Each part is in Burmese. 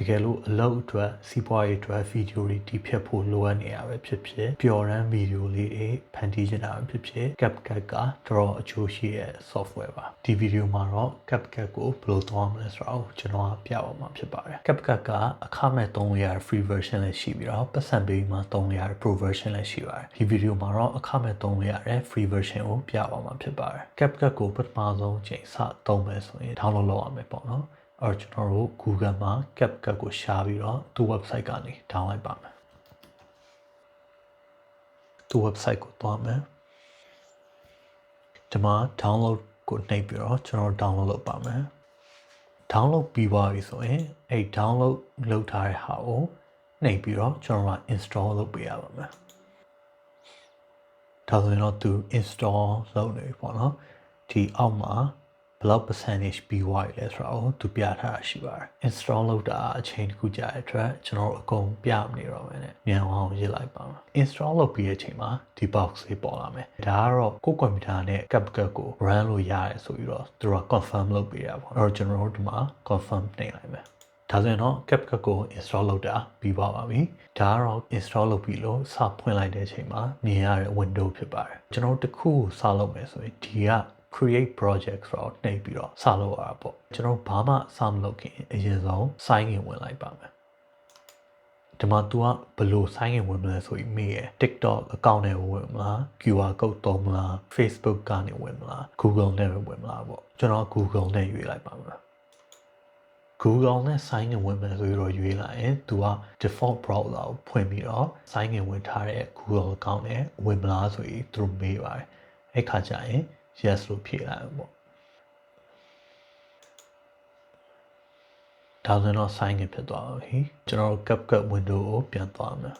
တကယ်လို့အလုပ်အတွက်စီးပွားရေးအတွက်ဗီဒီယိုတွေတီးဖြတ်ဖို့လိုအပ်နေရပဲဖြစ်ဖြစ်ပျော်ရမ်းဗီဒီယိုလေးတွေဖန်တီးချင်တာပဲဖြစ်ဖြစ် CapCut ကတော်တော်အကျိုးရှိတဲ့ software ပါဒီဗီဒီယိုမှာတော့ CapCut ကိုဘယ်လိုသုံးရမလဲဆိုတာကိုကျွန်တော်ပြပါမှာဖြစ်ပါတယ် CapCut ကအခမဲ့သုံးလို့ရတဲ့ free version လည်းရှိပြီးတော့ပတ်စံပေးမှသုံးလို့ရတဲ့ pro version လည်းရှိပါတယ်ဒီဗီဒီယိုမှာတော့အခမဲ့သုံးလို့ရတဲ့ free version ကိုပြပါမှာဖြစ်ပါတယ် CapCut ကိုပထမဆုံးအချိန်စသုံးမယ်ဆိုရင် download လုပ်ရမယ်ပေါ့နော် အဲ့တော့ကျွန်တော်တို့ Google မှာ CapCut ကိုရှာပြီးတော့သူ့ website ကနေ download ပါမယ်သူ့ website ကိုသွားမယ်ဒီမှာ download ကိုနှိပ်ပြီးတော့ကျွန်တော် download လုပ်ပါမယ် download ပြီးသွားပြီဆိုရင်အဲ့ download လုပ်ထားတဲ့ဟာကိုနှိပ်ပြီးတော့ကျွန်တော်က install လုပ်ပေးရပါမယ်ဒါဆိုရင်တော့သူ install လုပ်နေပြီပေါ့နော်ဒီအောက်မှာ ဘယ်လောက် percentage ပြီးသွားပြီလဲဆိုတာကိုသူပြထားတာရှိပါတယ် install လုပ်တာအချိန်တစ်ခုကြာတဲ့အတွက်ကျွန်တော်တို့အကုန်ပြမနေတော့မယ်နဲ့မြန်အောင်ရေးလိုက်ပါမယ် install လုပ်ပြီးတဲ့အချိန်မှာဒီ box လေးပေါ်လာမယ်ဒါကတော့ကိုယ့်ကွန်ပျူတာနဲ့ CapCut ကို run လို့ရတယ်ဆိုပြီးတော့သူတို့က confirm လုပ်ပေးတာပေါ့အဲ့တော့ကျွန်တော်တို့ဒီမှာ confirm နှိပ်လိုက်မယ်ဒါဆိုရင်တော့ CapCut ကို install လုပ်တာပြီးပါပါပြီ။ဒါကတော့ install လုပ်ပြီးလို့စဖွင့်လိုက်တဲ့အချိန်မှာမြင်ရတဲ့ window ဖြစ်ပါတယ်။ကျွန်တော်တို့တစ်ခုကိုစလုပ်မယ်ဆိုရင်ဒီက create project ဆိုတော့နှိပ်ပြီးတော့စလုပ်ရတာပေါ့။ကျွန်တော်ဘာမှစမလုပ်ခင်အရင်ဆုံး sign in ဝင်လိုက်ပါမယ်။ဒီမှာ तू ကဘယ်လို sign in ဝင်မလဲဆိုပြီးမေးရယ် TikTok account နဲ့ဝင်မလား QR code သုံးမလား Facebook ကနေဝင်မလား Google နဲ့ဝင်မလားပေါ့ကျွန်တော် Google နဲ့ရွေးလိုက်ပါမယ် Google နဲ့ sign in ဝင်မယ်ဆိုပြီးတော့ရွေးလိုက်ရင်သူက default browser ကိုဖွင့်ပြီးတော့ sign in ဝင်ထားတဲ့ Google account နဲ့ဝင်မလားဆိုပြီးသူတို့မေးပါတယ်အဲ့ခါကျရင် yes လို့ဖြေလိုက်အောင်ပေါ့ဒါဆိုတော့ sign in ဖြစ်သွားပြီကျွန်တော်တို့ CapCut window ကိုပြန်သွားမယ်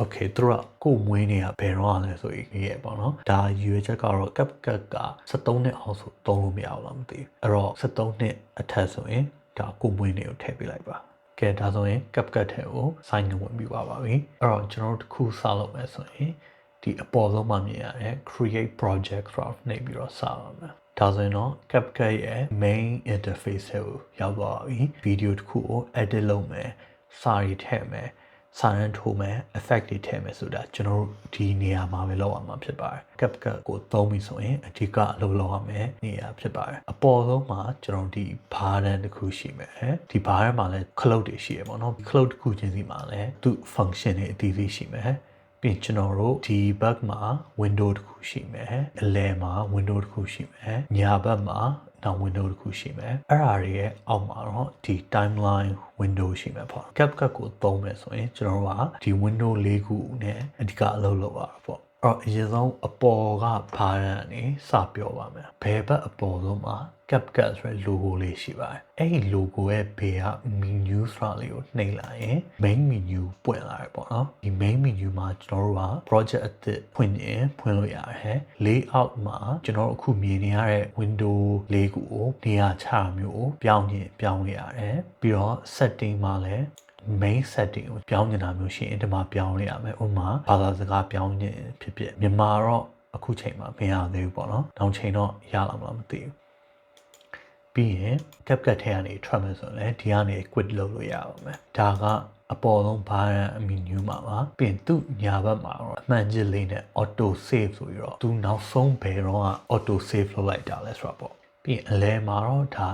Okay သူတို့ကကိုယ်မွေးနေတာဘယ်တော့လဲဆိုရင်ရေးရပေါ့နော်ဒါရွေချက်ကတော့ CapCut က73နှစ်အောင်ဆိုသုံးလို့မရဘူးလားမသိဘူးအဲ့တော့73နှစ်အထက်ဆိုရင်ဒါကိုယ်မွေးနေကိုထည့်ပေးလိုက်ပါကဲဒါဆိုရင် CapCut ထဲကို sign in ဝင်ပြီးပါပါပြီအဲ့တော့ကျွန်တော်တို့တစ်ခုစလုပ်မယ်ဆိုရင် ဒီအပေါ်ဆုံးမှာမြင်ရတဲ့ create project ဆိုတာနှိပ်ပြီးတော့စပါမယ်ဒါဆိုရင်တော့ CapCut ရဲ့ main interface ကိုရောက်သွားပြီဗီဒီယိုတစ်ခုကို edit လုပ်မယ်စာရီထည့်မယ်စာရန်ထိုးမယ် effect တွေထည့်မယ်ဆိုတာကျွန်တော်တို့ဒီနေရာမှာပဲလောက်အောင်မှာဖြစ်ပါတယ် CapCut ကိုသုံးပြီဆိုရင်အဓိကအလုပ်လုပ်ရမယ်နေရာဖြစ်ပါတယ်အပေါ်ဆုံးမှာကျွန်တော်ဒီဘားတန်းတစ်ခုရှိမယ်ဒီဘားတန်းမှာလည်း cloud တွေရှိရပေါ့နော် cloud တစ်ခုချင်းစီမှာလည်းသူ function တွေအသီးသီးရှိမယ် ပြင်ကျွန်တော်တို့ဒီ bug မှာ window တစ်ခုရှိမယ်အလယ်မှာ window တစ်ခုရှိမယ်ညာဘက်မှာနောက် window တစ်ခုရှိမယ်အဲ့ဒါတွေရဲ့အောက်မှာတော့ဒီ timeline window ရှိမယ်ပေါ့ CapCut ကိုသုံးမယ်ဆိုရင်ကျွန်တော်တို့ကဒီ window ၄ခုနဲ့အဓိကအလုပ်လုပ်ရတာပေါ့အဲ့တော့အရင်ဆုံးအပေါ်ကဘာရန်နေစပြောပါမယ်ဘယ်ဘက်အပေါ်ဆုံးမှာ CapCut ဆိုတဲ့ logo လေးရှိပါတယ်အဲ့ဒီ logo ရဲ့ဘေးက menu ဆိုတာလေးကိုနှိပ်လိုက်ရင် main menu ပွင့်လာတယ်ပေါ့နော်ဒီ main menu မှာကျွန်တော်တို့က project အသစ်ဖွင့်ရင်ဖွင့်လို့ရတယ် layout မှာကျွန်တော်တို့အခုမြင်နေရတဲ့ window လေးခုကိုနေရာချမျိုးကိုပြောင်းရင်ပြောင်းလို့ရတယ်ပြီးတော့ setting မှာလည်း main setting ကိုပြောင်းနေတာမျိုးရှိရင်ဒီမှာပြောင်းလို့ရမယ်ဥပမာဘာသာစကားပြောင်းရင်ဖြစ်ဖြစ်မြန်မာတော့အခုချိန်မှာမရသေးဘူးပေါ့နော်နောက်ချိန်တော့ရလာမလားမသိဘူး ပြီးရင် CapCut ထဲကနေထွက်မယ်ဆိုရင်လည်းဒီကနေ quit လုပ်လို့ရအောင်မယ်ဒါကအပေါ်ဆုံးဘာရန်အမီနျူမှာပါပြင်သူ့ညာဘက်မှာတော့အမှန်ကြီးလေးနဲ့ auto save ဆိုပြီးတော့သူနောက်ဆုံးဘယ်တော့က auto save လုပ်လိုက်တာလဲဆိုတာပေါ့ပြီးရင်အလဲမှာတော့ဒါ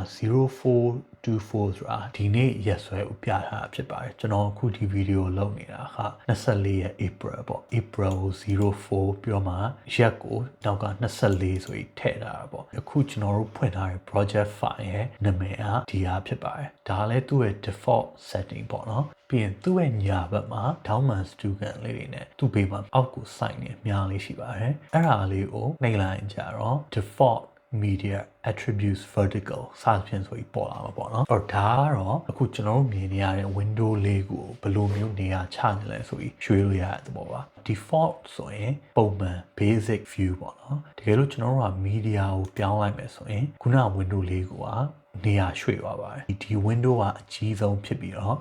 0424ဆိုတာဒီနေ့ရက်စွဲကိုပြထားတာဖြစ်ပါတယ်ကျွန်တော်အခုဒီဗီဒီယိုလုပ်နေတာက24ရက် April ပေါ့ April 04ပြီးတော့မှရက်ကိုနောက်က24ဆိုပြီးထည့်ထားတာပေါ့အခုကျွန်တော်တို့ဖွင့်ထားတဲ့ project file ရဲ့နာမည်ကဒီဟာဖြစ်ပါတယ်ဒါလည်းသူ့ရဲ့ default setting ပေါ့နော်ပြီးရင်သူ့ရဲ့ညာဘက်မှာ downman student လေးတွေနဲ့သူ့ဘေးမှာအောက်ကို sign နေအများလေးရှိပါတယ်အဲ့ဒါလေးကိုနှိပ်လိုက်ကြတော့ default media attributes vertical စသဖြင့်ဆိုပြီးပေါ်လာမှာပေါ့နော်အဲ့တော့ဒါကတော့အခုကျွန်တော်တို့မြင်နေရတဲ့ window လေးကိုဘယ်လိုမျိုးနေရာချနေလဲဆိုပြီးရွှေ့လို့ရတဲ့သဘောပါ default ဆိုရင်ပုံမှန် basic view ပေါ့နော်တကယ်လို့ကျွန်တော်တို့က media ကိုပြောင်းလိုက်မယ်ဆိုရင်ခုန window လေးကနေရာရွှေ့သွားပါတယ်ဒီ window ကအကြီးဆုံးဖြစ်ပြီးတော့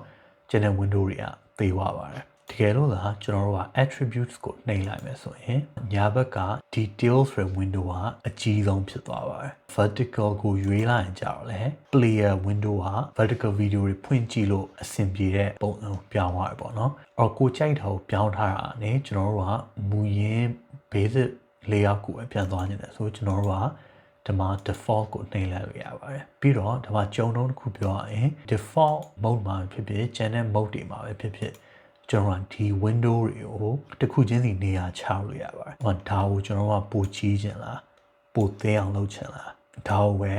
ကျန်တဲ့ window တွေကသေသွားပါတယ် တကယ်လို့သာကျွန်တော်တို့က attributes ကိုနှိပ်လိုက်မယ်ဆိုရင်ညာဘက်က details ဆိုတဲ့ window ကအကြီးဆုံးဖြစ်သွားပါတယ် vertical ကိုရွေးလိုက်ရင်ကြတော့လေ player window က vertical video တွေဖွင့်ကြည့်လို့အဆင်ပြေတဲ့ပုံစံပြောင်းသွားတယ်ပေါ့နော်အော်ကိုကြိုက်တာကိုပြောင်းထားတာအနေကျွန်တော်တို့ကမူရင်း basic layout ကိုပဲပြန်သွားနေတယ်ဆိုကျွန်တော်တို့ကဒီမှာ default ကိုနှိပ်လိုက်လို့ရပါတယ်ပြီးတော့ဒီမှာကြုံတော့တစ်ခုပြောရရင် default mode မှာဖြစ်ဖြစ် channel mode တွေမှာပဲဖြစ်ဖြစ် ကျွန်တော်ကဒီ window တွေကိုတစ်ခုချင်းစီနေရာချလို့ရပါတယ်။ဟိုဒါကိုကျွန်တော်ကပိုကြီးခြင်းလားပိုသိအောင်လုပ်ခြင်းလားဒါကိုပဲ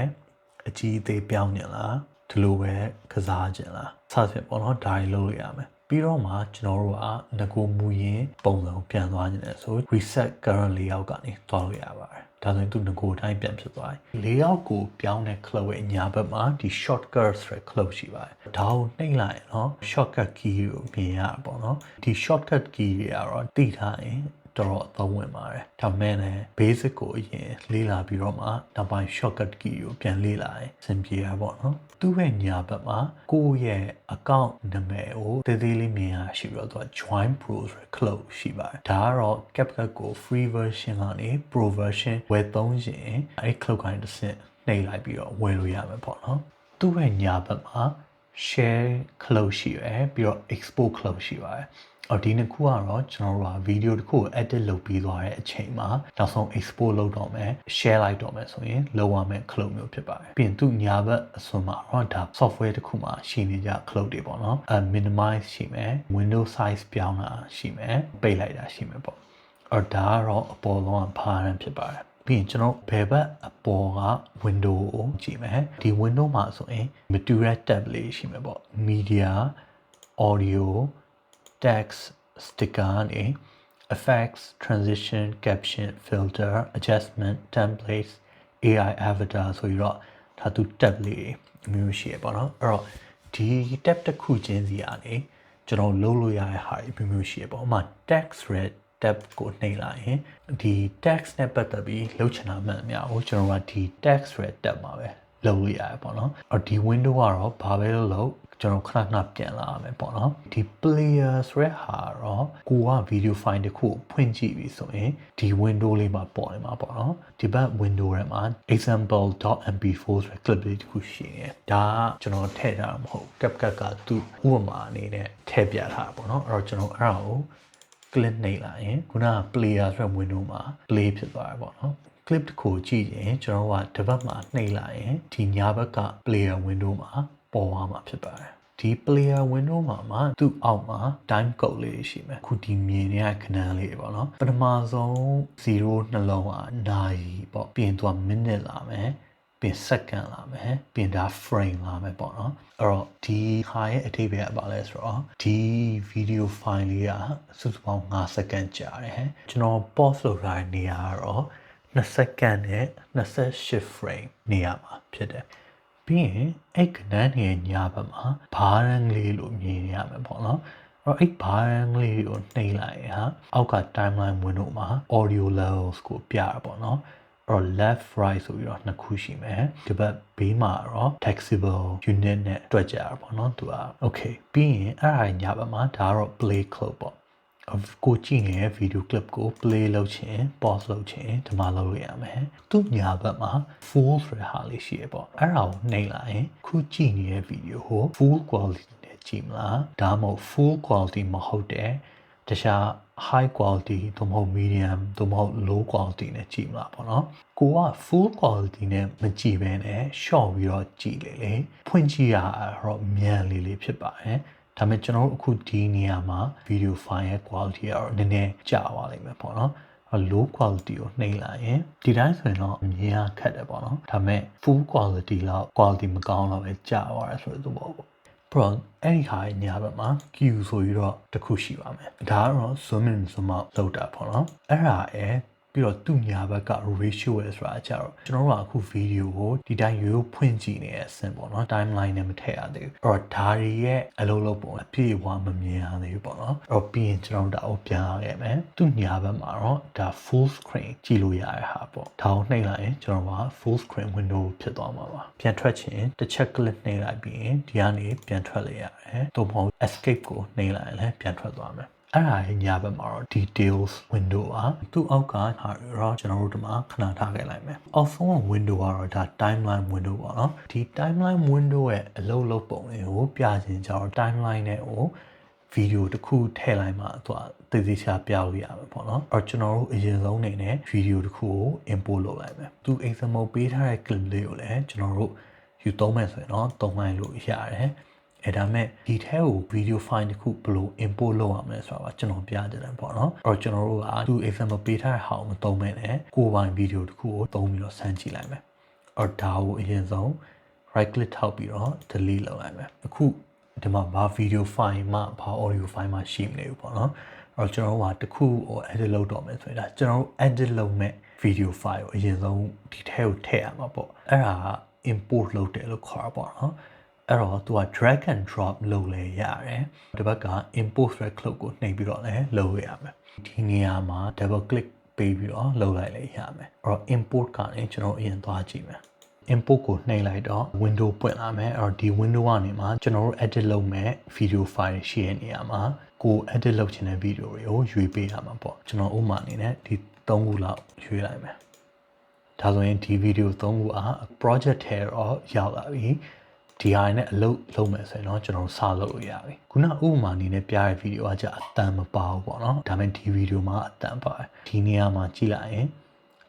အကြီးအသေးပြောင်းခြင်းလားဒီလိုပဲကစားခြင်းလားစသဖြင့်ပေါ့နော်ဒါတွေလုပ်လို့ရမယ်။ ပြီးတော့မှကျွန်တော်တို့ကငကိုမူရင်းပုံစံကိုပြန်သွားခြင်းလဲဆို reset current layout ကနေသွားလို့ရပါတယ်။ဒါဆိုရင်သူငကိုတိုင်းပြန်ဖြစ်သွားတယ်။ layout ကိုပြောင်းတဲ့ club ရဲ့အညာဘက်မှာဒီ shortcut ဆိုတဲ့ club ရှိပါတယ်။ဒါကိုနှိပ်လိုက်ရင်တော့ shortcut key ကိုမြင်ရတာပေါ့နော်။ဒီ shortcut key တွေကတော့သိထားရင် တော်တော်အသုံးဝင်ပါတယ်။ဒါမဲ့လည်း basic ကိုအရင်လေ့လာပြီးတော့မှနောက်ပိုင်း shortcut key ကိုပြန်လေ့လာရင်အဆင်ပြေတာပေါ့နော်။သူ့ရဲ့ညာဘက်မှာကိုယ့်ရဲ့ account နာမည်ကိုတည်တည်လေးမြင်ရရှိပြီးတော့သူက join pro ဆိုတဲ့ club ရှိပါတယ်။ဒါကတော့ CapCut ကို free version ကနေ pro version ဝယ်သုံးရင်အဲ့ club ကိုင်းတစ်ဆင့်နှိပ်လိုက်ပြီးတော့ဝယ်လို့ရမယ်ပေါ့နော်။သူ့ရဲ့ညာဘက်မှာ share club ရှိရယ်ပြီးတော့ export club ရှိပါတယ်။ အော်ဒီနှစ်ခုကတော့ကျွန်တော်တို့ကဗီဒီယိုတစ်ခုကို edit လုပ်ပြီးသွားတဲ့အချိန်မှာနောက်ဆုံး export လုပ်တော့မယ် share လိုက်တော့မယ်ဆိုရင်လောက်ရမယ် cloud မျိုးဖြစ်ပါတယ်ပြီးရင်သူညာဘက်အစွန်းမှာတော့ဒါ software တစ်ခုမှာရှိနေကြ cloud တွေပေါ့နော်အဲ minimize ရှိမယ် window size ပြောင်းတာရှိမယ်ပိတ်လိုက်တာရှိမယ်ပေါ့အော်ဒါကတော့အပေါ်လုံးကဘာရန်ဖြစ်ပါတယ်ပြီးရင်ကျွန်တော်ဘယ်ဘက်အပေါ်က window ကိုကြည့်မယ်ဒီ window မှာဆိုရင် material tab လေးရှိမယ်ပေါ့ media audio text sticker နေ effects transition caption filter adjustment templates AI avatar ဆိုပြီးတော့ဒါသူ tab လေးမျိုးရှိရပါတော့အဲ့တော့ဒီ tab တစ်ခုချင်းစီကနေကျွန်တော်လုပ်လို့ရတဲ့ဟာတွေမျိုးရှိရပေါ့ဥပမာ text red tab ကိုနှိပ်လိုက်ရင်ဒီ text နဲ့ပတ်သက်ပြီးလုပ်ချင်တာမှန်အများကိုကျွန်တော်ကဒီ text red tab မှာပဲ လုပ်လို့ရတယ်ပေါ့နော်။အော်ဒီ window ကတော့ဘာပဲလုပ်လို့ကျွန်တော်ခဏခဏပြန်လာရမယ်ပေါ့နော်ဒီ player ဆိုတဲ့ဟာတော့ကိုက video file တစ်ခုဖွင့်ကြည့်ပြီဆိုရင်ဒီ window လေးမှာပေါ်နေမှာပေါ့နော်ဒီဘက် window ထဲမှာ example.mp4 ဆိုတဲ့ clip လေးတစ်ခုရှိနေတယ်ဒါကကျွန်တော်ထည့်ထားတာမဟုတ် CapCut ကသူ့ဥပမာအနေနဲ့ထည့်ပြထားတာပေါ့နော်အဲ့တော့ကျွန်တော်အဲ့ဒါကို clip နှိပ်လိုက်ရင်ခုနက player ဆိုတဲ့ window မှာ play ဖြစ်သွားတယ်ပေါ့နော် clip တစ်ခုကြည့်ရင်ကျွန်တော်ကဒီဘက်မှာနှိပ်လိုက်ရင်ဒီညာဘက်က player window မှာပေါ်သွားမှာဖြစ်ပါတယ်ဒီ player window မှာမှာသူ့အောက်မှာ time code လေးရှိမယ်ခုဒီမြင်နေတဲ့ခဏလေးပေါ့နော်ပထမဆုံး0နှလုံးอ่ะနာရီပေါ့ပြင်သွား minute လာမယ်ပြင် second လာမယ်ပြင်ဒါ frame လာမယ်ပေါ့နော်အဲ့တော့ဒီဟာရဲ့အထိပ္ပယ်ကဘာလဲဆိုတော့ဒီ video file လေးကစုစုပေါင်း5 second ကြာတယ်ကျွန်တော် pause လုပ်ထားတဲ့နေရာကတော့ 2 second နဲ့28 frame နေရာမှာဖြစ်တယ်ပြီးရင်အဲ့ကနန်းရဲ့ညာဘက်မှာဘားရန်လေးလို့မြင်ရမှာပေါ့နော်အဲ့အဲ့ဘားရန်လေးကိုနှိပ်လိုက်ရင်ဟာအောက်က timeline window မှာ audio levels ကိုပြရပါတော့အဲ့တော့ left right ဆိုပြီးတော့နှစ်ခုရှိမယ်ဒီဘက်ဘေးမှာတော့ taxable unit နဲ့တွက်ကြရပါတော့သူက okay ပြီးရင်အဲ့ဒါညာဘက်မှာဒါကတော့ play club ပေါ့ ကိုကြည့်နေတဲ့ video clip ကို play လုပ်ချင် pause လုပ်ချင်ဒီမှာလုပ်လို့ရမယ်သူညာဘက်မှာ full ဆိုတဲ့ဟာလေးရှိရပေါ့အဲ့ဒါကိုနှိပ်လိုက်ရင်ခုကြည့်နေတဲ့ video ကို full quality နဲ့ကြည့်မလားဒါမှမဟုတ် full quality မဟုတ်တဲ့တခြား high quality သို့မဟုတ် medium သို့မဟုတ် low quality နဲ့ကြည့်မလားပေါ့နော်ကိုက full quality နဲ့မကြည့်ဘဲနဲ့ short ပြီးတော့ကြည့်လေလေဖွင့်ကြည့်ရတော့မြန်လေးလေးဖြစ်ပါတယ် ဒါပေမဲ့ကျွန်တော်တို့အခုဒီနေရာမှာ video file ရဲ့ quality ကတော့နည်းနည်းကျသွားလိမ့်မယ်ပေါ့နော် low quality ကိုနှိပ်လိုက်ရင်ဒီတိုင်းဆိုရင်တော့အမြင်ကခက်တယ်ပေါ့နော်ဒါပေမဲ့ full quality လောက် quality မကောင်းတော့ပဲကြာသွားတယ်ဆိုတဲ့သဘောပေါ့ပရောအဲ့ဒီဟာရဲ့ညာဘက်မှာ Q ဆိုပြီးတော့တစ်ခုရှိပါမယ်ဒါကတော့ zoom in zoom out လောက်တာပေါ့နော်အဲ့ဒါရဲ့ ပြီးတော့သူ့ညာဘက်က ratio ရယ်ဆိုတာကြတော့ကျွန်တော်တို့ကအခုဗီဒီယိုကိုဒီတိုင်းရိုးရိုးဖွင့်ကြည့်နေတဲ့အဆင့်ပေါ့နော် timeline နဲ့မထည့်ရသေးဘူးအဲ့တော့ဒါတွေရဲ့အလုံးလုံးပုံအပြည့်အဝမမြင်ရသေးဘူးပေါ့နော်အဲ့တော့ပြီးရင်ကျွန်တော်တို့ဒါကိုပြန်ရခဲ့မယ်သူ့ညာဘက်မှာတော့ဒါ full screen ကြည့်လို့ရတဲ့ဟာပေါ့ဒါကိုနှိပ်လိုက်ရင်ကျွန်တော်က full screen window ဖြစ်သွားမှာပါပြန်ထွက်ချင်တစ်ချက် click နှိပ်လိုက်ပြီးရင်ဒီကနေပြန်ထွက်လိုက်ရတယ်သို့မဟုတ် escape ကိုနှိပ်လိုက်ရင်လည်းပြန်ထွက်သွားမယ် အဲ့ဒါရဲ့ညာဘက်မှာတော့ details window ပါသူ့အောက်ကဟာတော့ကျွန်တော်တို့ဒီမှာခဏထားခဲ့လိုက်မယ် off phone window ကတော့ဒါ timeline window ပေါ့နော်ဒီ timeline window ရဲ့အလုပ်လုပ်ပုံလေးကိုပြခြင်းကြောင့် timeline နဲ့ကိုဗီဒီယိုတစ်ခုထည့်လိုက်မှသူကသေသေးချာပြလို့ရမှာပေါ့နော်အဲ့တော့ကျွန်တော်တို့အရင်ဆုံးအနေနဲ့ဗီဒီယိုတစ်ခုကို import လုပ်လိုက်မယ်သူ example ပေးထားတဲ့ clip လေးကိုလည်းကျွန်တော်တို့ယူသုံးမယ်ဆိုရင်တော့သုံးလိုက်လို့ရတယ် အဲဒါမဲ့ဒီထဲကို video file တစ်ခုဘယ်လို import လုပ်ရမလဲဆိုတာကကျွန်တော်ပြကြတယ်ပေါ့နော်အဲ့တော့ကျွန်တော်တို့ကသူ example ပေးထားတဲ့ဟာကိုမသုံးမဲ့နဲ့ကိုယ်ပိုင် video တစ်ခုကိုသုံးပြီးတော့စမ်းကြည့်လိုက်မယ်အဲ့ဒါကိုအရင်ဆုံး right click ထောက်ပြီးတော့ delete လုပ်လိုက်မယ်အခုဒီမှာဘာ video file မှဘာ audio file မှရှိမနေဘူးပေါ့နော်အဲ့တော့ကျွန်တော်တို့ကတစ်ခုဟို edit လုပ်တော့မယ်ဆိုရင်ဒါကျွန်တော်တို့ edit လုပ်မဲ့ video file ကိုအရင်ဆုံးဒီထဲကိုထည့်ရမှာပေါ့အဲ့ဒါက import လုပ်တယ်လို့ခေါ်တာပေါ့နော် အဲ့တော့သူက drag and drop လုပ်လဲရတယ်ဒီဘက်က import thread cloak ကိုနှိပ်ပြီးတော့လည်းလုပ်ရမယ်ဒီနေရာမှာ double click ပေးပြီးတော့လုပ်လိုက်လဲရမယ်အဲ့တော့ import ကနေကျွန်တော်အရင်သွားကြည့်မယ် import ကိုနှိပ်လိုက်တော့ window ပွင့်လာမယ်အဲ့တော့ဒီ window ကနေမှာကျွန်တော်တို့ edit လုပ်မဲ့ video file ရှိတဲ့နေရာမှာကို edit လုပ်ချင်တဲ့ video တွေကိုရွေးပေးရမှာပေါ့ကျွန်တော်ဥပမာအနေနဲ့ဒီ၃ခုလောက်ရွေးလိုက်မယ်ဒါဆိုရင်ဒီ video ၃ခုအား project ထဲတော့ရောက်လာပြီ ဒီဟာနဲ့အလုပ်လုပ်မယ်ဆိုရင်တော့ကျွန်တော်စလုပ်လို့ရပြီခုနဥပမာအနေနဲ့ပြတဲ့ဗီဒီယိုကじゃအတန်မပါဘူးပေါ့နော်ဒါပေမဲ့ဒီဗီဒီယိုမှာအတန်ပါတယ်ဒီနေရာမှာကြည့်လိုက်ရင်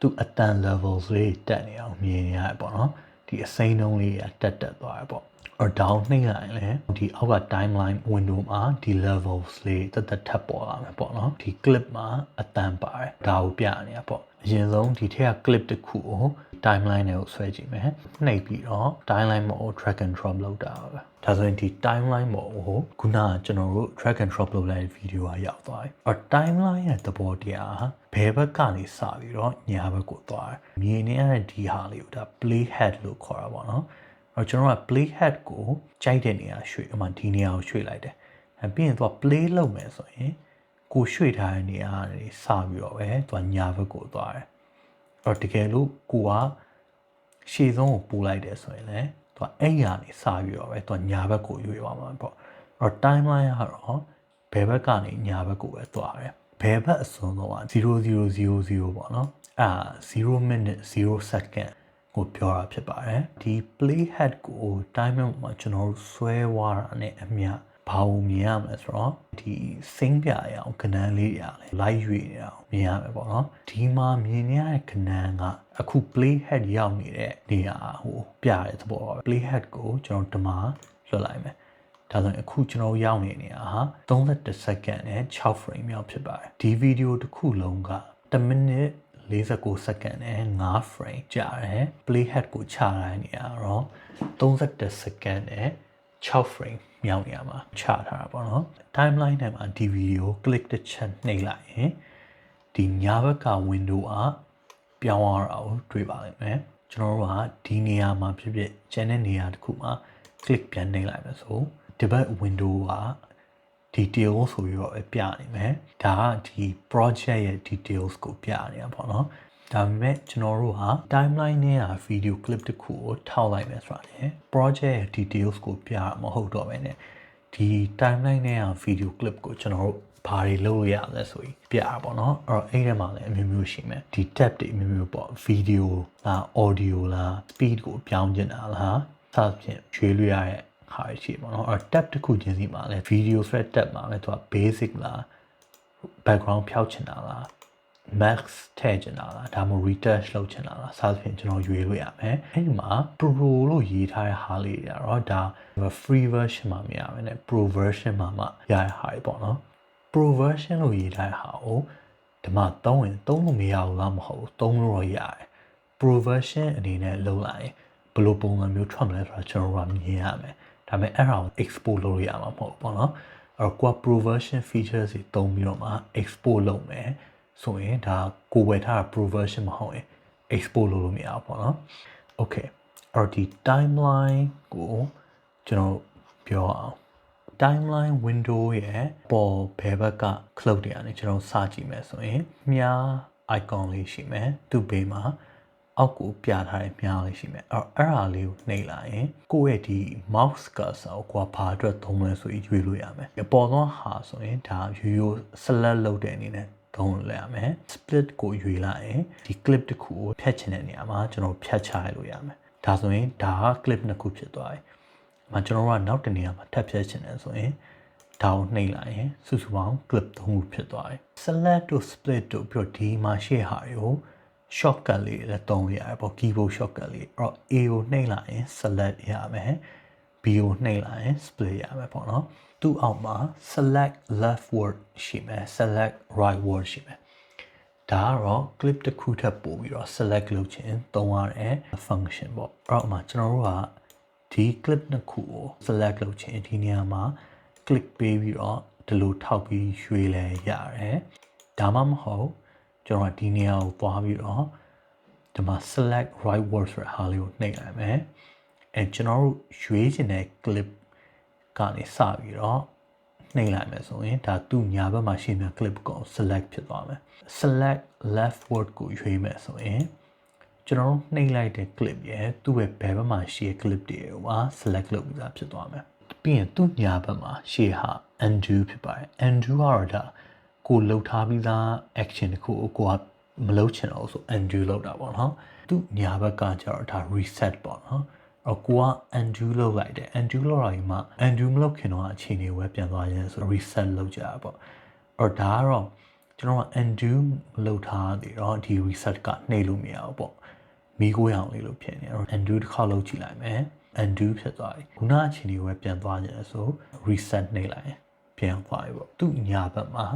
သူအတန် level လေးတက်နေအောင်မြင်ရရပေါ့နော်ဒီအစိမ်းနှုံးလေးကတက်တက်သွားရပေါ့အော် down နှိမ့်လိုက်ရင်ဒီအောက်က timeline window မှာဒီ levels လေးတက်တက်ထပ်ပေါ်လာမယ်ပေါ့နော်ဒီ clip မှာအတန်ပါတယ်ဒါကိုပြနေရပေါ့အရင်ဆုံးဒီထက်က clip တစ်ခုကို timeline တွေကိုဆွဲကြည့်မယ်နှိပ်ပြီးတော့ timeline မို့ drag and drop လုပ်တာပဲဒါဆိုရင်ဒီ timeline မို့ကိုခုနကကျွန်တော်တို့ drag and drop လုပ်လိုက်တဲ့ video ကရောက်သွားပြီအော် timeline ရဲ့သဘောတရားဘယ်ဘက်ကနေစပြီးတော့ညာဘက်ကိုသွားတယ်မြင်နေရတဲ့ဒီဟာလေးကိုဒါ play head လို့ခေါ်တာပေါ့နော်တော့ကျွန်တော်က play head ကိုကြိုက်တဲ့နေရာရွှေ့အမှဒီနေရာကိုရွှေ့လိုက်တယ်အဲပြီးရင်သူက play လုပ်မယ်ဆိုရင်ကိုရွှေ့ထားတဲ့နေရာကနေစပြီးတော့ပဲသူကညာဘက်ကိုသွားတယ် တော့တကယ်လို့ကိုကရှေ့ဆုံးကိုပူလိုက်တယ်ဆိုရင်လည်းသူကအဲ့ရနေစပြီးတော့ပဲသူကညာဘက်ကိုရွေ့သွားမှာပေါ့တော့ timeline ကတော့ဘယ်ဘက်ကနေညာဘက်ကိုပဲသွားတယ်ဘယ်ဘက်အစွန်းတော့0000ပေါ့နော်အာ0 minute 0 second ကိုပြောတာဖြစ်ပါတယ်ဒီ play head ကို timer မှာကျွန်တော်တို့ဆွဲဝါတာနဲ့အမျှ ဘာလို့မြင်ရမလဲဆိုတော့ဒီစိမ့်ပြရအောင်ခဏန်းလေးရလဲ live ရွေနေအောင်မြင်ရမယ်ပေါ့နော်ဒီမှာမြင်ရတဲ့ခဏန်းကအခု play head ရောက်နေတဲ့နေရာဟိုပြရတဲ့သဘောပါပဲ play head ကိုကျွန်တော်ဒီမှာလွှတ်လိုက်မယ်ဒါဆိုရင်အခုကျွန်တော်ရောက်နေနေတာဟာ31စက္ကန့်နဲ့6 frame မြောက်ဖြစ်ပါတယ်ဒီဗီဒီယိုတစ်ခုလုံးက1မိနစ်49စက္ကန့်နဲ့5 frame ကြာတယ် playhead ကိုချတိုင်းနေရတော့31စက္ကန့်နဲ့ 6 frame မြောက်နေရမှာချထားတာပေါ့နော် timeline ထဲမှာဒီဗီဒီယို click တစ်ချက်နှိပ်လိုက်ရင်ဒီညာဘက်က window ကပြောင်းသွားတာကိုတွေ့ပါလိမ့်မယ်ကျွန်တော်တို့ကဒီနေရာမှာဖြစ်ဖြစ်ကျန်တဲ့နေရာတစ်ခုမှာ click ပြန်နှိပ်လိုက်မယ်ဆိုဒီဘက် window က detail ဆိုပြီးတော့ပြနေမယ်ဒါကဒီ project ရဲ့ details ကိုပြနေတာပေါ့နော် ဒါပေမဲ့ကျွန်တော်တို့ဟာ timeline နဲ့ဟာ video clip တစ်ခုကိုထောက်လိုက်မယ်ဆိုတာလေ project ရဲ့ details ကိုပြမဟုတ်တော့ဘဲနဲ့ဒီ timeline နဲ့ဟာ video clip ကိုကျွန်တော်တို့ဘာတွေလုပ်လို့ရလဲဆိုပြီးပြတာပေါ့နော်အဲ့တော့အဲ့ထဲမှာလည်းအမျိုးမျိုးရှိမယ်ဒီ tab တွေအမျိုးမျိုးပေါ့ video လား audio လား speed ကိုပြောင်းကျင်တာလားစသဖြင့်ရွေးလို့ရတဲ့ဟာရှိပေါ့နော်အဲ့ tab တစ်ခုချင်းစီမှာလည်း video thread tab မှာလည်းသူက basic လား background ဖြောက်ချင်တာလား max ထည့်ချင်တာလားဒါမှမဟုတ် retouch လုပ်ချင်တာလားစသဖြင့်ကျွန်တော်ရွေးလို့ရမယ်အဲ့ဒီမှာ pro လို့ရေးထားတဲ့ဟာလေးတွေကတော့ဒါ free version မှာမရဘူးနဲ့ pro version မှာမှရတဲ့ဟာတွေပေါ့နော် pro version လို့ရေးထားတဲ့ဟာကိုဒီမှာသုံးရင်သုံးလို့မရဘူးလားမဟုတ်ဘူးသုံးလို့တော့ရတယ် pro version အနေနဲ့လုပ်လိုက်ရင်ဘယ်လိုပုံစံမျိုးထွက်မလဲဆိုတာကျွန်တော်တို့ကမြင်ရမယ်ဒါပေမဲ့အဲ့ဒါကို export လုပ်လို့ရမှာမဟုတ်ဘူးပေါ့နော်အဲ့တော့ကိုက pro version features တွေတုံးပြီးတော့မှ export လုပ်မယ် ဆိုရင်ဒါကိုဝယ်ထားတာ pro version မဟုတ်ရင် export လုပ်လို့မရဘူးပေါ့နော် okay အဲ့တော့ဒီ timeline ကိုကျွန်တော်ပြောအောင် timeline window ရဲ့ပေါ်ဘယ်ဘက်က cloud တွေကနေကျွန်တော်စကြည့်မယ်ဆိုရင်မြား icon လေးရှိမယ်သူ့ဘေးမှာအောက်ကိုပြထားတဲ့မြားလေးရှိမယ်အဲ့တော့အဲ့ဒါလေးကိုနှိပ်လိုက်ရင်ကိုယ့်ရဲ့ဒီ mouse cursor ကိုကဘာအတွက်သုံးမလဲဆိုပြီးရွေးလို့ရမယ်အပေါ်ဆုံးဟာဆိုရင်ဒါရိုးရိုး select လုပ်တဲ့အနေနဲ့ သုံးလို့ရမယ် split ကိုရွေးလိုက်ရင်ဒီ clip တစ်ခုကိုဖြတ်ချင်တဲ့နေရာမှာကျွန်တော်ဖြတ်ချရလို့ရမယ်ဒါဆိုရင်ဒါက clip နှစ်ခုဖြစ်သွားပြီ။မှာကျွန်တော်တို့ကနောက်တစ်နေရာမှာထပ်ဖြတ်ချင်တယ်ဆိုရင်ဒါကိုနှိပ်လိုက်ရင်စုစုပေါင်း clip 3ခုဖြစ်သွားတယ်။ select တို့ split တို့ပြီးတော့ဒီမှာရှေ့ဟာတွေကို shortcut လေးလည်းသုံးလို့ရတယ်ပေါ့ keyboard shortcut လေးအဲ့တော့ A ကိုနှိပ်လိုက်ရင် select ရမယ် B ကိုနှိပ်လိုက်ရင် split ရမယ်ပေါ့နော်သူ့အောက်မှာ select left word ရှိမယ် select right word ရှိမယ်ဒါကတော့ clip တစ်ခုထပ်ပို့ပြီးတော့ select လုပ်ခြင်းသုံးရတဲ့ function ပေါ့အဲ့တော့မှကျွန်တော်တို့ကဒီ clip နှစ်ခုကို select လုပ်ခြင်းဒီနေရာမှာ click ပေးပြီးတော့ဒီလိုထောက်ပြီးရွှေ့လဲရတယ်ဒါမှမဟုတ်ကျွန်တော်ဒီနေရာကိုသွားပြီးတော့ဒီမှာ select right word ဆိုတဲ့ဟာလေးကိုနှိပ်လိုက်မယ် အဲကျွန်တော်တို့ရွေးချင်တဲ့ clip ကနေစပြီးတော့နှိပ်လိုက်မယ်ဆိုရင်ဒါသူ့ညာဘက်မှာရှိနေတဲ့ clip ကို select ဖြစ်သွားမယ် select left word ကိုရွေးမယ်ဆိုရင်ကျွန်တော်တို့နှိပ်လိုက်တဲ့ clip ရဲ့သူ့ရဲ့ဘယ်ဘက်မှာရှိတဲ့ clip တွေကိုပါ select လုပ်ပြီးသားဖြစ်သွားမယ်ပြီးရင်သူ့ညာဘက်မှာရှေ့ဟာ undo ဖြစ်ပါတယ် undo ကတော့ဒါကိုလှုပ်ထားပြီးသား action တခုကိုကိုကမလုပ်ချင်တော့ဆို undo လုပ်တာပေါ့နော်သူညာဘက်ကကျတော့ဒါ reset ပေါ့နော် တော့ကိုက undo လုပ်လိုက်တယ် undo လုပ်ရရင်မှ undo မလုပ်ခင်တော့အခြေအနေဝဲပြန်သွားရင်ဆို reset လုပ်ကြတာပေါ့အော်ဒါကတော့ကျွန်တော်က undo မလုပ်ထားသေးတော့ဒီ reset ကနှိပ်လို့မရဘူးပေါ့မိကိုရအောင်လေးလို့ဖြစ်နေတော့ undo တစ်ခါလုပ်ကြည့်လိုက်မယ် undo ဖြစ်သွားပြီခုနအခြေအနေဝဲပြန်သွားကြတယ်ဆို reset နှိပ်လိုက်ရင်ပြန်သွားပြီပေါ့သူ့ညာဘက်မှာ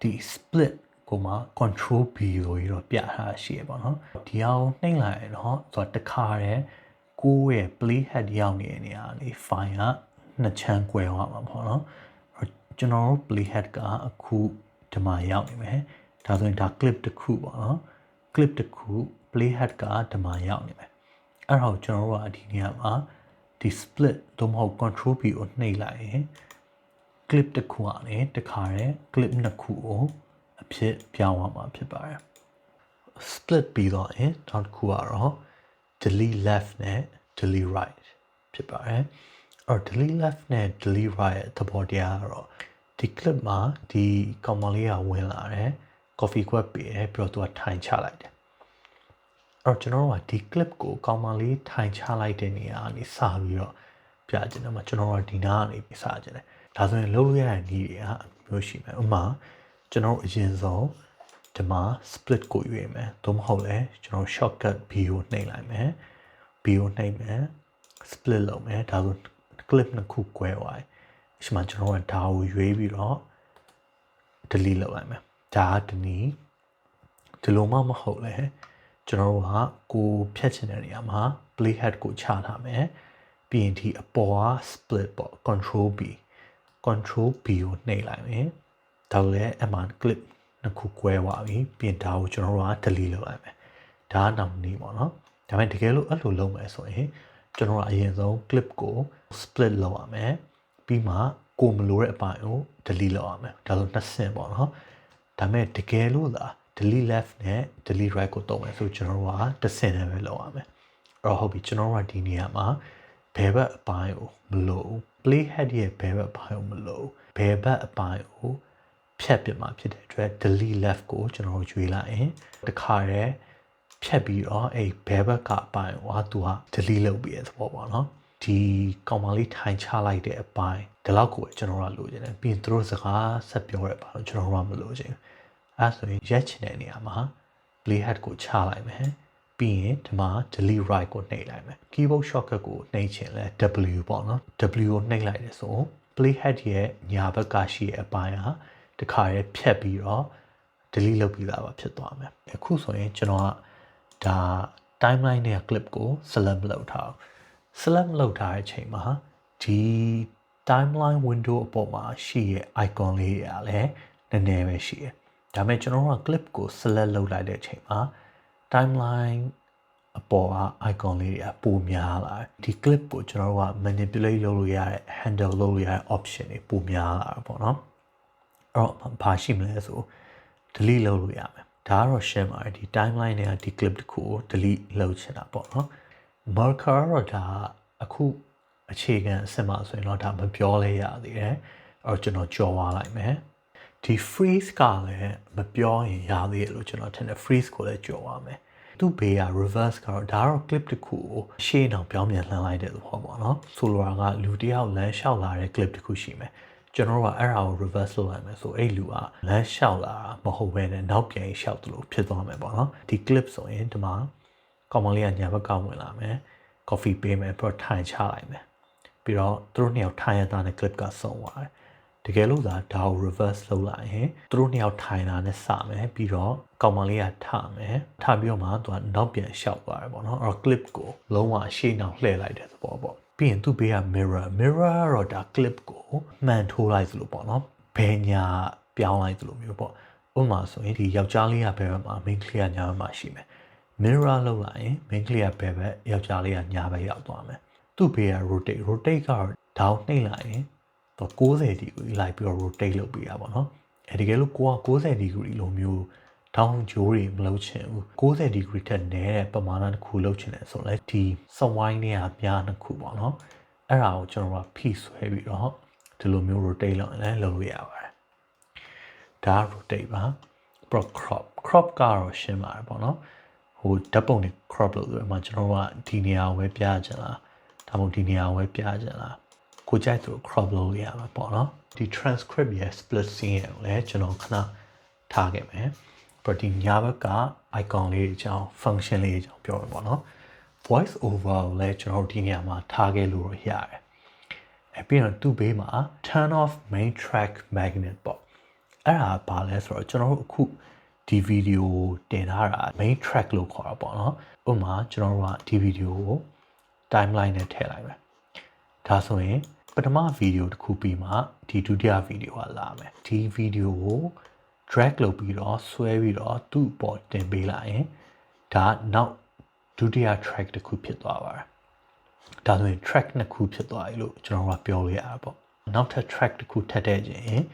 ဒီ split ကိုမှ control B လို့ရတော့ပြထားရှိရပါတော့ဒီအောင်နှိမ့်လိုက်ရင်တော့သူကတခါတည်း ကိုယ့်ရဲ့ play head ရောက်နေတဲ့နေရာလေး file ကနှစ်ချမ်းကွဲသွားမှာပေါ့နော်ကျွန်တော်တို့ play head ကအခုဒီမှာရောက်နေမယ်ဒါဆိုရင်ဒါ clip တစ်ခုပေါ့နော် clip တစ်ခု play head ကဒီမှာရောက်နေမယ်အဲ့တော့ကျွန်တော်တို့ကဒီနေရာမှာဒီ split သို့မဟုတ် control B ကိုနှိပ်လိုက်ရင် clip တစ်ခုကနေတခါတည်း clip နှစ်ခုကိုအဖြစ်ပြောင်းသွားမှာဖြစ်ပါတယ် split ပြီးတော့ရင်နောက်တစ်ခုကတော့ delete left နဲ့ delete right ဖြစ်ပါတယ်အော် delete left နဲ့ delete right ရဲ့သဘောတရားကတော့ဒီ clip မှာဒီကောင်မလေးကဝင်လာတယ် coffee quest ပေးတယ်ပြီးတော့သူကထိုင်ချလိုက်တယ်အဲ့တော့ကျွန်တော်တို့ကဒီ clip ကိုကောင်မလေးထိုင်ချလိုက်တဲ့နေရာကနေစပြီးတော့ပြချင်တယ်မှာကျွန်တော်တို့ဒီနားကနေစချင်တယ်ဒါဆိုရင်လုပ်လို့ရတဲ့နည်းတွေကမျိုးရှိမယ်ဥပမာကျွန်တော်အရင်ဆုံး ဒီမှာ split ကိုရွေးမယ်သို့မဟုတ်လဲကျွန်တော် shortcut B ကိုနှိပ်လိုက်မယ် B ကိုနှိပ်မယ် split လုပ်မယ်ဒါဆို clip နှစ်ခု꿰သွားတယ်ဒီမှာကျွန်တော်ကဒါကိုရွေးပြီးတော့ delete လုပ်လိုက်မယ်ဒါကဒီနည်းဒီလိုမှမဟုတ်လဲကျွန်တော်တို့ကကိုဖြတ်ချင်တဲ့နေရာမှာ play head ကိုချထားမယ်ပြီးရင်ဒီအပေါ်က split ပေါ့ control B control B ကိုနှိပ်လိုက်မယ်ဒါလည်းအမှန် clip နှစ်ခု꿰သွားပြီပြင်ဒါကိုကျွန်တော်တို့က delete လုပ်လိုက်မယ်ဒါကနောက်နည်းပေါ့နော်ဒါပေမဲ့တကယ်လို့အဲ့လိုလုပ်မယ်ဆိုရင်ကျွန်တော်ကအရင်ဆုံး clip ကို split လုပ်ရမယ်ပြီးမှကိုမလိုတဲ့အပိုင်းကို delete လုပ်ရမယ်ဒါဆိုနှစ်ဆင့်ပေါ့နော်ဒါပေမဲ့တကယ်လို့သာ delete left နဲ့ delete right ကိုတုံးမယ်ဆိုကျွန်တော်တို့ကတစ်ဆင့်နဲ့ပဲလုပ်ရမယ်အဲ့တော့ဟုတ်ပြီကျွန်တော်တို့ကဒီနေရာမှာဘယ်ဘက်အပိုင်းကိုမလို့ play head ရဲ့ဘယ်ဘက်အပိုင်းကိုမလို့ဘယ်ဘက်အပိုင်းကို ဖြတ်ပြမှာဖြစ်တဲ့အတွက် delete left ကိုကျွန်တော်တို့ရွေးလိုက်ရင်တခါတည်းဖြတ်ပြီးတော့အဲ့ဘဲဘက်ကအပိုင်းဟောသူက delete လုပ်ပြီးရသဘောပေါ့နော်ဒီကောင်မလေးထိုင်ချလိုက်တဲ့အပိုင်းဒီလောက်ကိုကျွန်တော်တို့လိုချင်တယ်ပြီးရင်သူတို့စကားဆက်ပြောတဲ့အပိုင်းကိုကျွန်တော်တို့မလိုချင်အဲဆိုရင်ရက်ချင်တဲ့နေရာမှာ play head ကိုချလိုက်မယ်ပြီးရင်ဒီမှာ delete right ကိုနှိပ်လိုက်မယ် keyboard shortcut ကိုနှိပ်ချင်လဲ W ပေါ့နော် W ကိုနှိပ်လိုက်တယ်ဆို play head ရဲ့ညာဘက်ကရှိတဲ့အပိုင်းဟာ တခါရဲဖြတ်ပြီးတော့ delete လုပ်ပြီးသားပါဖြစ်သွားမယ်အခုဆိုရင်ကျွန်တော်ကဒါ timeline နဲ့ clip ကို select လုပ်ထားအောင် select လုပ်ထားတဲ့အချိန်မှာဒီ timeline window အပေါ်မှာရှိရဲ့ icon လေးတွေကလည်းနည်းနည်းပဲရှိတယ်ဒါပေမဲ့ကျွန်တော်တို့က clip ကို select လုပ်လိုက်တဲ့အချိန်မှာ timeline အပေါ်က icon လေးတွေကပိုများလာတယ်ဒီ clip ကိုကျွန်တော်တို့က manipulate လုပ်လို့ရတဲ့ handle လုပ်လို့ရတဲ့ option တွေပိုများလာတာပေါ့နော်အဲ့ တော့ဘာရှိမလဲဆို delete လုပ်လို့ရမယ်ဒါကတော့ရှင်းပါတယ်ဒီ timeline တွေကဒီ clip တစ်ခုကို delete လုပ်ချင်တာပေါ့နော် marker ကတော့ဒါအခုအခြေခံအစစ်မှဆိုရင်တော့ဒါမပြောလဲရသေးတယ်အဲ့တော့ကျွန်တော်ကြော်သွားလိုက်မယ်ဒီ freeze ကလည်းမပြောရင်ရသေးတယ်လို့ကျွန်တော်ထင်တယ် freeze ကိုလည်းကြော်သွားမယ်သူ့ဘေးက reverse ကတော့ဒါကတော့ clip တစ်ခုကိုရှေ့နောက်ပြောင်းပြန်လှန်လိုက်တဲ့သဘောပေါ့နော်ဆိုလိုတာကလူတစ်ယောက်လမ်းလျှောက်လာတဲ့ clip တစ်ခုရှိမယ် ကျွန်တော်တို့ကအဲ့ဒါကို reverse လုပ်လိုက်မယ်ဆိုအဲ့လူကလမ်းလျှောက်လာတာမဟုတ်ဘဲနဲ့နောက်ပြန်လျှောက်သလိုဖြစ်သွားမယ်ပေါ့နော်ဒီ clip ဆိုရင်ဒီမှာကောင်မလေးကညာဘက်ကဝင်လာမယ် coffee ပေးမယ်ပြီးတော့ထိုင်ချလိုက်မယ်ပြီးတော့သူတို့နှစ်ယောက်ထိုင်ရတာနဲ့ clip ကဆုံးသွားတယ်တကယ်လို့သာဒါကို reverse လုပ်လိုက်ရင်သူတို့နှစ်ယောက်ထိုင်တာနဲ့စမယ်ပြီးတော့ကောင်မလေးကထမယ်ထပြီးတော့မှသူကနောက်ပြန်လျှောက်သွားတယ်ပေါ့နော်အဲ့တော့ clip ကိုလုံးဝရှေ့နောက်လှည့်လိုက်တဲ့သဘောပေါ့ ပြီးရင်သူ့ဘေးက mirror mirror ကတော့ဒါ clip ကိုမှန်ထိုးလိုက်သလိုပေါ့နော်ဘယ်ညာပြောင်းလိုက်သလိုမျိုးပေါ့ဥပမာဆိုရင်ဒီယောက်ျားလေးကဘယ်ဘက်မှာ main clear ညာဘက်မှာရှိမယ် mirror လောက်လိုက်ရင် main clear ဘယ်ဘက်ယောက်ျားလေးကညာဘက်ရောက်သွားမယ်သူ့ဘေးက rotate rotate ကတော့ down နှိမ့်လိုက်ရင်တော့90 degree လိုက်ပြီးတော့ rotate လုပ်ပေးတာပေါ့နော်အဲတကယ်လို့ကိုက90 degree လိုမျိုး ထောင်းဂျိုးတွေမလုပ်ချင်ဘူး90 degree ထက်နည်းတဲ့ပမာဏတစ်ခုလုပ်ချင်တယ်ဆိုတော့ဒီစဝိုင်းတွေကပြားနှစ်ခုပေါ့နော်အဲ့ဒါကိုကျွန်တော်ကဖိဆွဲပြီးတော့ဒီလိုမျိုး rotate လုပ်ရင်လည်းလုပ်လို့ရပါတယ်ဒါ rotate ပါပြီးတော့ crop crop ကတော့ရှင်းပါတယ်ပေါ့နော်ဟိုဓာတ်ပုံတွေ crop လုပ်ဆိုရင်မှကျွန်တော်ကဒီနေရာကိုပဲပြချင်လားဒါမှမဟုတ်ဒီနေရာကိုပဲပြချင်လားကိုကြိုက်သူ crop လုပ်ရမှာပေါ့နော်ဒီ transcript ရဲ့ split scene ကိုလည်းကျွန်တော်ခဏထားခဲ့မယ် ပြီးဒီညာဘက်က icon လေးအကြောင်း function လေးအကြောင်းပြောမယ်ပေါ့နော် voice over ကိုလည်းကျွန်တော်ဒီနေရာမှာထားခဲ့လို့ရတယ်အဲပြီးတော့သူ့ဘေးမှာ turn off main track magnet ပေါ့အဲ့ဒါဘာလဲဆိုတော့ကျွန်တော်တို့အခုဒီဗီဒီယိုတင်ထားတာ main track လို့ခေါ်တာပေါ့နော်ဥပမာကျွန်တော်တို့ကဒီဗီဒီယိုကို timeline နဲ့ထည့်လိုက်မယ်ဒါဆိုရင်ပထမဗီဒီယိုတစ်ခုပြီးမှဒီဒုတိယဗီဒီယိုကလာမယ်ဒီဗီဒီယိုကို drag လုပ်ပြီးတော့ဆွဲပြီးတော့သူ့ပေါ်တင်ပေးလိုက်ရင်ဒါနောက်ဒုတိယ track တစ်ခုဖြစ်သွားပါတယ်ဒါဆိုရင် track နှစ်ခုဖြစ်သွားပြီလို့ကျွန်တော်ကပြောလို့ရတာပေါ့နောက်ထပ် track တစ်ခုထပ်တဲ့ခြင်း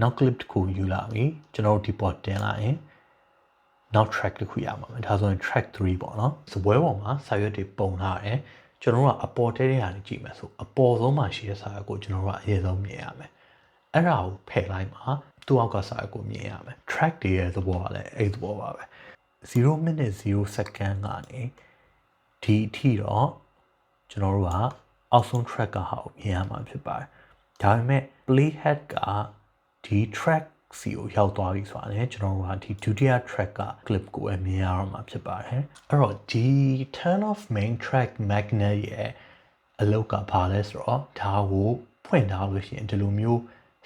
နောက် clip တစ်ခုယူလာပြီကျွန်တော်တို့ဒီပေါ်တင်လာရင်နောက် track တစ်ခုရမှာပဲဒါဆိုရင် track 3ပေါ့နော်စပွဲပေါ်မှာစာရွက်တွေပုံထားတယ်ကျွန်တော်တို့ကအပေါ်တဲတဲ့ဟာတွေကြည့်မယ်ဆိုအပေါ်ဆုံးမှာရှိတဲ့စာရွက်ကိုကျွန်တော်တို့ကအရင်ဆုံးမြင်ရမယ်အဲ့ဒါကိုဖယ်လိုက်မှာ သူ့အောက်ကစာရွက်ကိုမြင်ရမယ် track တွေရဲ့သဘောကလည်းအဲ့သဘောပါပဲ0 minute 0 second ကနေဒီအထိတော့ကျွန်တော်တို့ကအောက်ဆုံး track ကဟာကိုမြင်ရမှာဖြစ်ပါတယ်ဒါပေမဲ့ playhead ကဒီ track စီကိုရောက်သွားပြီဆိုတာねကျွန်တော်တို့ကဒီဒုတိယ track က clip ကိုအမြင်ရတော့မှာဖြစ်ပါတယ်အဲ့တော့ဒီ turn off main track magnet ရဲ့အလောက်ကဘာလဲဆိုတော့ဒါကိုဖွင့်ထားလို့ရှိရင်ဒီလိုမျိုး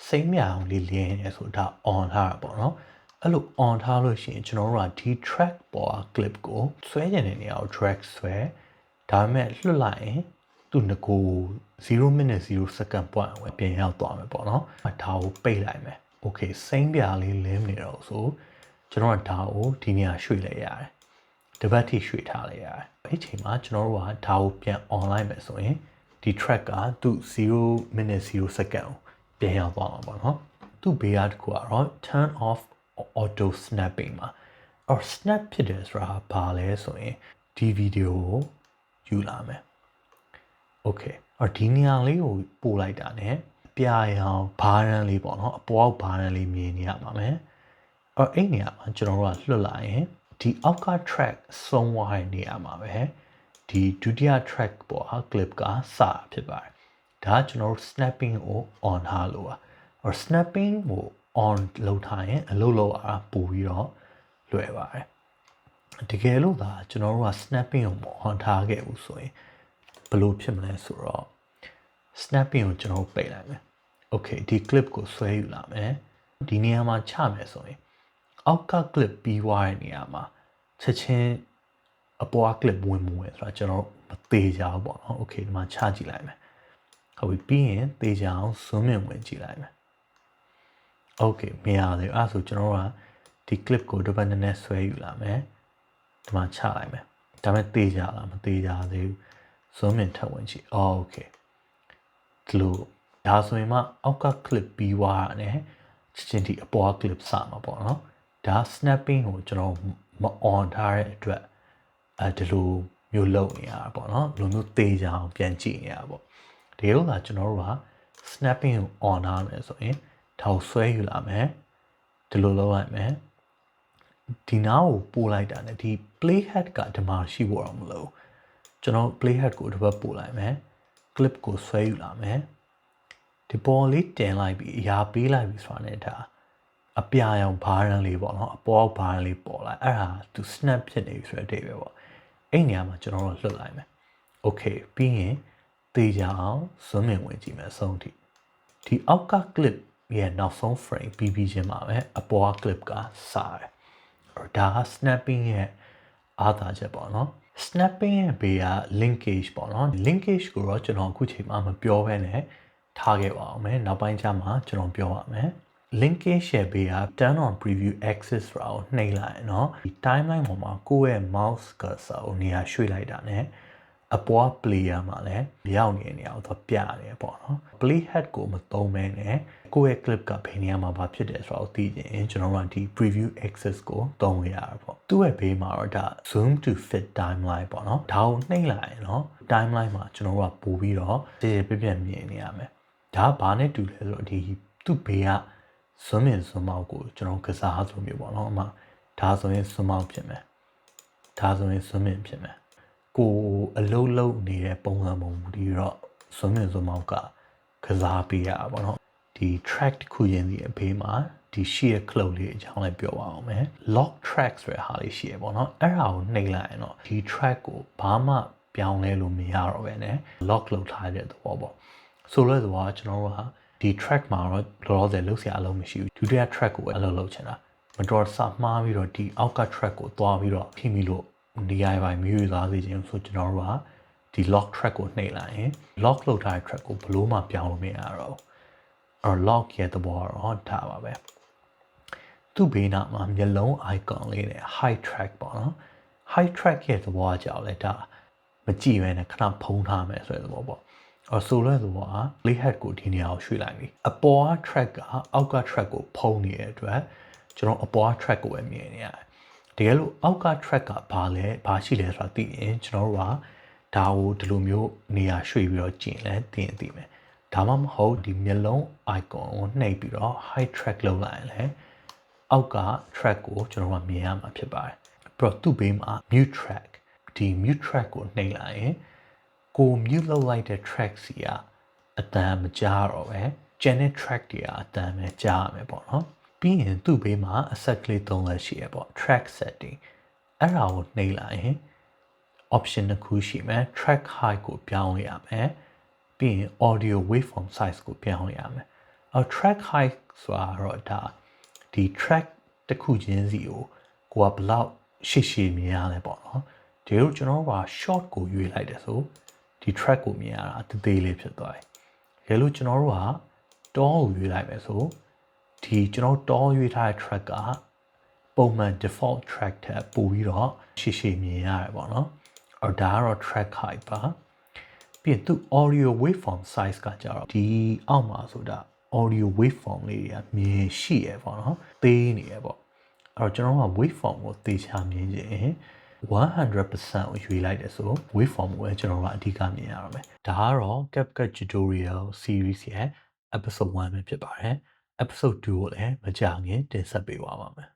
စိမ့်မြအောင်လေးလင်းရဲဆိုတော့ဒါ on ထားတာပေါ့နော်အဲ့လို on ထားလို့ရှိရင်ကျွန်တော်တို့ကဒီ track ပေါ် clip ကိုဆွဲကျင်တဲ့နေရာကို drag ဆွဲဒါပေမဲ့လွတ်လိုက်ရင်သူ့ငကို0 minute 0 second point ဝင်ပြန်ရောက်သွားမယ်ပေါ့နော်ဒါကိုပိတ်လိုက်မယ် okay စိမ့်ပြလေးလင်းနေတော့ဆိုကျွန်တော်ကဒါကိုဒီနေရာရွှေ့လိုက်ရတယ်တပတ်ထိရွှေ့ထားလိုက်ရတယ်အဲ့ချိန်မှာကျွန်တော်တို့ကဒါကိုပြန် online မယ်ဆိုရင်ဒီ track ကသူ့0 minute 0 second ကို ပြန်ရောက်သွားမှာပေါ့နော်သူ့ဘေးကတခုကတော့ turn off auto snapping မှာ or snap ဖြစ်တယ်ဆိုတာဘာလဲဆိုရင်ဒီဗီဒီယိုကိုယူလာမယ် okay အော်ဒီနေရာလေးကိုပို့လိုက်တာ ਨੇ ပြရောင်ဘာရန်လေးပေါ့နော်အပေါ်ဘာရန်လေးမြင်နေရပါမယ်အော်အဲ့နေရာမှာကျွန်တော်တို့ကလွတ်လာရင်ဒီအောက်က track ဆုံးသွားတဲ့နေရာမှာပဲဒီဒုတိယ track ပေါ် clip ကစဖြစ်ပါတယ် ဒါကကျွန်တော်တို့ snapping ကို on ထားလို့ပါအော် snapping ကို on လုပ်ထားရင်အလုပ်လုပ်အားပို့ပြီးတော့လွယ်ပါတယ်တကယ်လို့သာကျွန်တော်တို့က snapping ကို on ထားခဲ့ဘူးဆိုရင်ဘယ်လိုဖြစ်မလဲဆိုတော့ snapping ကိုကျွန်တော်ပိတ်လိုက်မယ် okay ဒီ clip ကိုဆွဲယူလာမယ်ဒီနေရာမှာချမယ်ဆိုရင်အောက်က clip ပြီးွားတဲ့နေရာမှာချက်ချင်းအပေါ် clip ဝင်မဝင်ဆိုတာကျွန်တော်မသေးကြဘူးပေါ့နော် okay ဒီမှာချကြည့်လိုက်မယ် ဟုတ်ပြီပြီးရင်သေချာအောင် zoom in ဝင်ကြည့်လိုက်မယ် okay မရသေးဘူးအဲ့ဆိုကျွန်တော်ကဒီ clip ကိုတစ်ပတ်နည်းနည်းဆွဲယူလာမယ်ဒီမှာချလိုက်မယ်ဒါပေမဲ့သေချာလားမသေချာသေးဘူး zoom in ထပ်ဝင်ကြည့် okay ဒီလိုဒါဆိုရင်မှအောက်က clip ပြီးွားရတယ်ချက်ချင်းဒီအပေါ် clip စမှာပေါ့နော်ဒါ snapping ကိုကျွန်တော်မ on ထားတဲ့အတွက်အဲဒီလိုမျိုးလုပ်နေရတာပေါ့နော်လိုမျိုးသေးကြအောင်ပြန်ကြည့်နေရတာပေါ့ ဒီလိုကကျွန်တော်တို့က snapping ကို on ထားမယ်ဆိုရင်ဒါကိုဆွဲယူလာမယ်ဒီလိုလုပ်လိုက်မယ်ဒီနားကိုပို့လိုက်တာ ਨੇ ဒီ playhead ကဒီမှာရှိဖို့တော့မလို့ကျွန်တော် playhead ကိုတစ်ပတ်ပို့လိုက်မယ် clip ကိုဆွဲယူလာမယ်ဒီပေါ်လေးတင်လိုက်ပြီးအရာပေးလိုက်ပြီးဆိုတာ ਨੇ ဒါအပြာရောင်ဘားရန်လေးပေါ့နော်အပေါ်ဘားရန်လေးပေါ်လာအဲ့ဒါသူ snap ဖြစ်နေပြီဆိုတဲ့အဓိပ္ပာယ်ပေါ့အဲ့နေရာမှာကျွန်တော်တို့လွတ်လိုက်မယ် okay ပြီးရင် တေးကြအောင် zoom in ဝင်ကြည့်မယ်အဆုံးထိဒီအောက်က clip ရဲ့နောက်ဆုံး frame ပြီးပြီးချင်းမှာပဲအပေါ် clip ကစားတယ်အဲ့ဒါက snapping ရဲ့အားသာချက်ပေါ့နော် snapping ရဲ့ဘေးက linkage ပေါ့နော် linkage ကိုတော့ကျွန်တော်အခုချိန်မှာမပြောဘဲနဲ့ထားခဲ့ပါအောင်မယ်နောက်ပိုင်းကျမှကျွန်တော်ပြောပါမယ် linkage ရဲ့ဘေးက turn on preview access ဆိုတာကိုနှိပ်လိုက်ရင်เนาะဒီ timeline ပေါ်မှာကိုယ့်ရဲ့ mouse cursor ကိုနေရာရွှေ့လိုက်တာ ਨੇ အပွား player မှာလည်းရောက်နေတဲ့နေရာကိုသူပြရတယ်ပေါ့နော် play head ကိုမသုံးမဲနဲ့ကိုယ့်ရဲ့ clip ကဘယ်နေရာမှာဘာဖြစ်တယ်ဆိုတာကိုသိချင်ရင်ကျွန်တော်တို့ကဒီ preview access ကိုသုံးရတာပေါ့သူ့ရဲ့ဘေးမှာတော့ဒါ zoom to fit timeline ပေါ့နော်ဒါကိုနှိမ့်လိုက်ရင်နော် timeline မှာကျွန်တော်တို့ကပို့ပြီးတော့ကြေကြေပြည့်ပြည့်မြင်နေရမယ်ဒါဘာနဲ့တူလဲဆိုတော့ဒီသူ့ဘေးကဇွမ်းမြင်ဇွမ်းမောက်ကိုကျွန်တော်ကစားဆိုမျိုးပေါ့နော်အမဒါဆိုရင်ဇွမ်းမောက်ဖြစ်မယ်ဒါဆိုရင်ဇွမ်းမြင်ဖြစ်မယ် ကိုအလုံးလုံးနေတဲ့ပုံစံပုံဒီတော့ zoom in zoom out ကကစားပေးရတာပေါ့နော်ဒီ track တစ်ခုချင်းစီအဖေးမှာဒီရှိရ cloud လေးအကြောင်းလည်းပြောပါအောင်မယ် lock track ဆိုတဲ့ဟာလေးရှိရပေါ့နော်အဲ့ဒါကိုနှိပ်လိုက်ရင်တော့ဒီ track ကိုဘာမှပြောင်းလဲလို့မရတော့ပဲね lock လုပ်ထားတဲ့သဘောပေါ့ဆိုလို့ဆိုတော့ကျွန်တော်တို့ကဒီ track မှာတော့လောလောဆယ်လုပ်စရာအလုံးမရှိဘူးဒုတိယ track ကိုအလုပ်လုပ်ချင်တာမတော်စမှားပြီးတော့ဒီအောက်က track ကိုသွားပြီးတော့ဖိမိလို့ DIY မျိုးသားစေခြင်းဆိုကျွန်တော်တို့ကဒီ lock track ကိုနှိပ်လိုက်ရင် lock လုပ်ထားတဲ့ track ကိုဘလို့မှပြောင်းလို့မရတော့အဲ့ lock ရဲ့သဘောကတော့ဒါပါပဲသူ့ဘေးနားမှာမျက်လုံး icon လေးနဲ့ high track ပေါ့နော် high track ရဲ့သဘောကြောင့်လဲဒါမကြည့်ပဲနဲ့ခဏဖုံးထားမယ်ဆိုတဲ့သဘောပေါ့အော်ဆိုလဲဆိုတော့ playhead ကိုဒီနေရာကိုရွှေ့လိုက်ပြီအပေါ်က track ကအောက်က track ကိုဖုံးနေတဲ့အတွက်ကျွန်တော်အပေါ်က track ကိုပဲမြင်နေရတယ် တကယ်လို့အောက်က track ကဘာလဲဘာရှိလဲဆိုတာသိရင်ကျွန်တော်တို့ကဒါကိုဒီလိုမျိုးနေရာရွှေ့ပြီးတော့ကျင်လဲသိရင်သိမယ်ဒါမှမဟုတ်ဒီမျက်လုံး icon ကိုနှိပ်ပြီးတော့ high track လုပ်လိုက်ရင်လည်းအောက်က track ကိုကျွန်တော်ကမြင်ရမှာဖြစ်ပါတယ်ပြီးတော့သူ့ဘေးမှာ mute track ဒီ mute track ကိုနှိပ်လိုက်ရင်ကို mute လုပ်လိုက်တဲ့ track စီကအတန်မကြားတော့ပဲ channel track တွေကအတန်ပဲကြားရမယ်ပေါ့နော် ပြီးရင်သူ့ဘေးမှာအဆက်ကလေးသုံးလက်ရှိရပေါ့ track setting အဲ့ဒါကိုနှိပ်လိုက်ရင် option တစ်ခုရှိမယ် track height ကိုပြောင်းရမယ်ပြီးရင် audio waveform size ကိုပြောင်းရမယ်အော် track height ဆိုတာတော့ဒါဒီ track တစ်ခုချင်းစီကိုကိုကဘလောက်ရှည်ရှည်မြင်ရလဲပေါ့နော်ဒီလိုကျွန်တော်က short ကိုရွေးလိုက်တယ်ဆိုဒီ track ကိုမြင်ရတာတသေးလေးဖြစ်သွားတယ်။ဒါလို့ကျွန်တော်တို့ကတောကိုရွေးလိုက်မယ်ဆို ဒီကျွန်တော်တောရွေးထားတဲ့ track ကပုံမှန် default track ထက်ပိုပြီးတော့ရှည်ရှည်မြင်ရတယ်ပေါ့နော်။အော်ဒါကတော့ track height ပါ။ပြီးရင်သူ audio waveform size ကကြတော့ဒီအောက်မှာဆိုတာ audio waveform လေးတွေကမြင်ရှိရပေါ့နော်။သေးနေရပေါ့။အဲ့တော့ကျွန်တော်က waveform ကိုသေချာမြင်ခြင်း100%ကိုရွေးလိုက်တယ်ဆို waveform ကိုပဲကျွန်တော်တို့အဓိကမြင်ရအောင်မယ်ဒါကတော့ CapCut tutorial series ရဲ့ episode 1ပဲဖြစ်ပါတယ် episode 2ကိုလည်းမကြာခင်တင်ဆက်ပေးပါပါမယ်